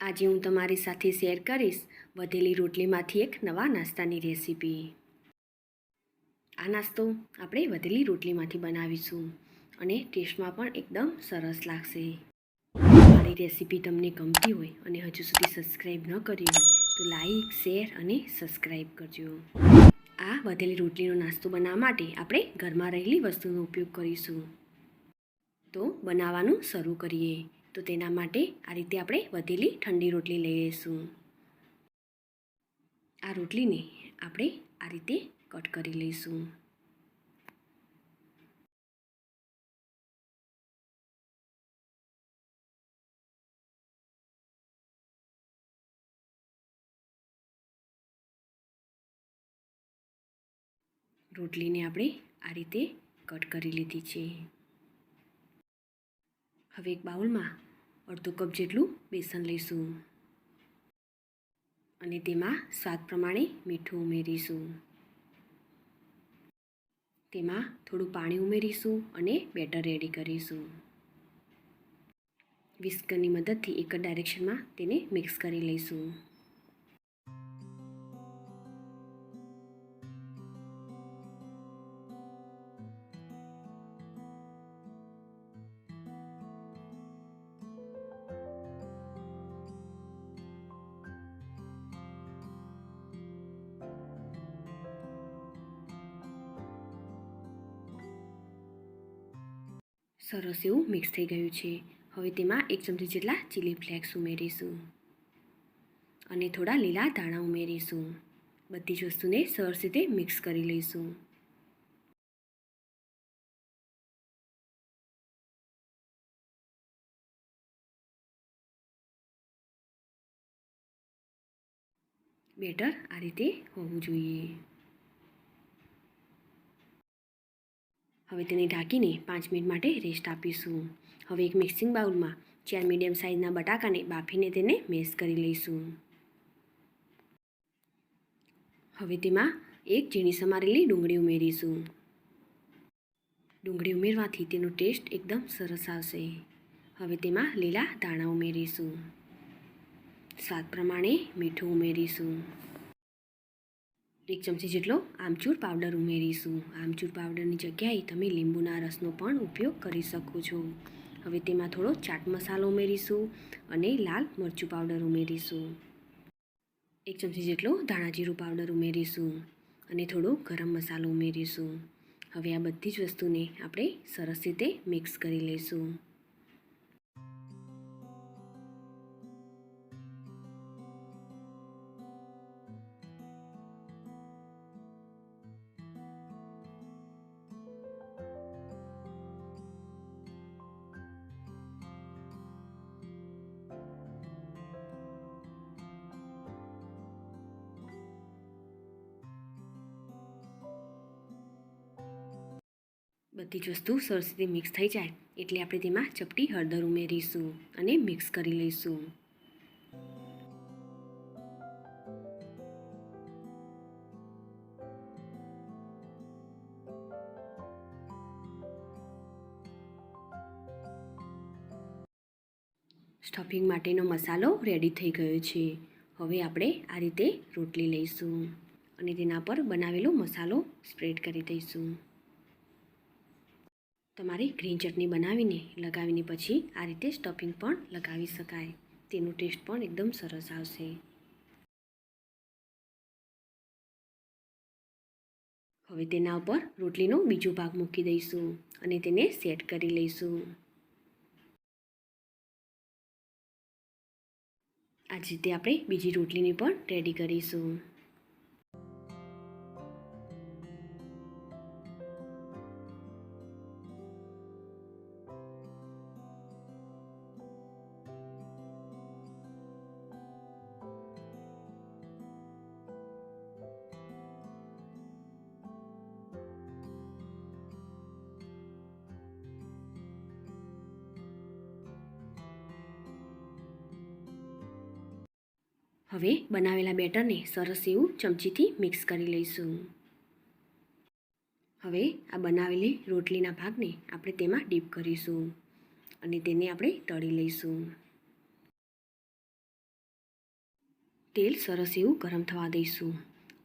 આજે હું તમારી સાથે શેર કરીશ વધેલી રોટલીમાંથી એક નવા નાસ્તાની રેસીપી. આ નાસ્તો આપણે વધેલી રોટલીમાંથી બનાવીશું અને ટેસ્ટમાં પણ એકદમ સરસ લાગશે. મારી રેસીપી તમને ગમતી હોય અને હજુ સુધી સબસ્ક્રાઈબ ન કરી હોય તો લાઈક, શેર અને સબસ્ક્રાઈબ કરજો. આ વધેલી રોટલીનો નાસ્તો બનાવવા માટે આપણે ઘરમાં રહેલી વસ્તુનો ઉપયોગ કરીશું. તો બનાવવાનું શરૂ કરીએ. તો તેના માટે આ રીતે આપણે વધેલી ઠંડી રોટલી લઈ લઈશું. આ રોટલીને આપણે આ રીતે કટ કરી લઈશું. રોટલીને આપણે આ રીતે કટ કરી લીધી છે. હવે એક બાઉલમાં અડધો કપ જેટલું બેસન લઈશું. અને તેમાં સ્વાદ પ્રમાણે મીઠું ઉમેરીશું. તેમાં થોડું પાણી ઉમેરીશું અને બેટર રેડી કરીશું. વિસ્કરની મદદથી એક જ ડાયરેક્શનમાં તેને મિક્સ કરી લઈશું. સરસ એવું મિક્સ થઈ ગયું છે. હવે તેમાં એક ચમચી જેટલા ચીલી ફ્લેક્સ ઉમેરીશું. અને થોડા લીલા ધાણા ઉમેરીશું. બધી જ વસ્તુને સરસ રીતે મિક્સ કરી લઈશું. બેટર આ રીતે હોવું જોઈએ. હવે તેને ઢાંકીને પાંચ મિનિટ માટે રેસ્ટ આપીશું. હવે એક મિક્સિંગ બાઉલમાં ચાર મીડિયમ સાઇઝના બટાકાને બાફીને તેને મેશ કરી લઈશું. હવે તેમાં એક ઝીણી સમારેલી ડુંગળી ઉમેરીશું. ડુંગળી ઉમેરવાથી તેનો ટેસ્ટ એકદમ સરસ આવશે. હવે તેમાં લીલા દાણા ઉમેરીશું. સ્વાદ પ્રમાણે મીઠું ઉમેરીશું. એક ચમચી જેટલો આમચૂર પાવડર ઉમેરીશું. આમચૂર પાવડરની જગ્યાએ તમે લીંબુના રસનો પણ ઉપયોગ કરી શકો છો. હવે તેમાં થોડો ચાટ મસાલો ઉમેરીશું અને લાલ મરચું પાવડર ઉમેરીશું. એક ચમચી જેટલો ધાણાજીરું પાવડર ઉમેરીશું અને થોડો ગરમ મસાલો ઉમેરીશું. હવે આ બધી જ વસ્તુને આપણે સરસ રીતે મિક્સ કરી લઈશું. બધી જ વસ્તુ સરસ રીતે મિક્સ થઈ જાય એટલે આપણે તેમાં ચપટી હળદર ઉમેરીશું અને મિક્સ કરી લઈશું. સ્ટફિંગ માટેનો મસાલો રેડી થઈ ગયો છે. હવે આપણે આ રીતે રોટલી લઈશું અને તેના પર બનાવેલો મસાલો સ્પ્રેડ કરી દઈશું. તમારે ગ્રીન ચટણી બનાવીને લગાવીને પછી આ રીતે સ્ટફિંગ પણ લગાવી શકાય. તેનો ટેસ્ટ પણ એકદમ સરસ આવશે. હવે તેના ઉપર રોટલીનો બીજો ભાગ મૂકી દઈશું અને તેને સેટ કરી લઈશું. આ જ રીતે આપણે બીજી રોટલીને પણ રેડી કરીશું. હવે બનાવેલા બેટરને સરસ એવું ચમચીથી મિક્સ કરી લઈશું. હવે આ બનાવેલી રોટલીના ભાગને આપણે તેમાં ડીપ કરીશું અને તેને આપણે તળી લઈશું. તેલ સરસ એવું ગરમ થવા દઈશું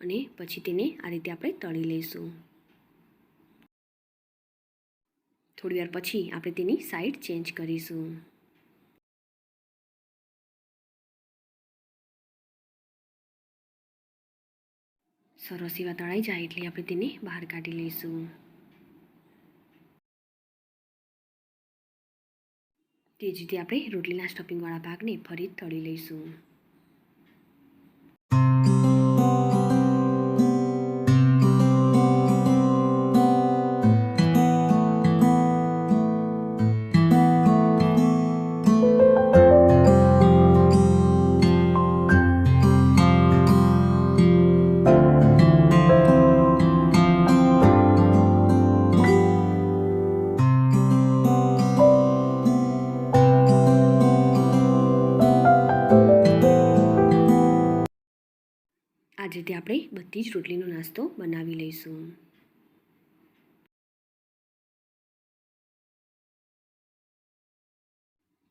અને પછી તેને આ રીતે આપણે તળી લઈશું. થોડી વાર પછી આપણે તેની સાઈડ ચેન્જ કરીશું. સરસ એવા તળાઈ જાય એટલે આપણે તેને બહાર કાઢી લઈશું. તે જ રીતે આપણે રોટલીના સ્ટફિંગવાળા ભાગને ફરી તળી લઈશું. આ રીતે આપણે બધી જ રોટલીનો નાસ્તો બનાવી લઈશું.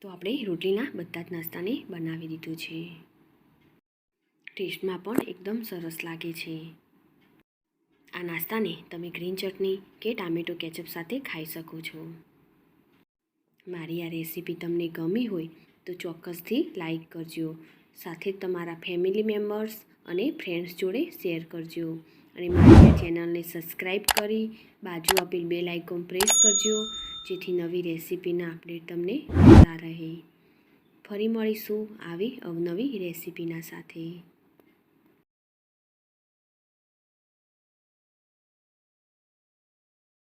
તો આપણે રોટલીના બધા જ નાસ્તાને બનાવી દીધું છે. ટેસ્ટમાં પણ એકદમ સરસ લાગે છે. આ નાસ્તાને તમે ગ્રીન ચટણી કે ટામેટો કેચઅપ સાથે ખાઈ શકો છો. મારી આ રેસીપી તમને ગમી હોય તો ચોક્કસથી લાઈક કરજો. સાથે તમારા ફેમિલી મેમ્બર્સ અને ફ્રેન્ડ્સ જોડે શેર કરજો. અને મારી ચેનલને સબસ્ક્રાઈબ કરી બાજુ આપેલ બેલ આઇકોન પ્રેસ કરજો, જેથી નવી રેસીપીના અપડેટ તમને મળતા રહે. ફરી મળીશું આવી અવનવી રેસીપીના સાથે.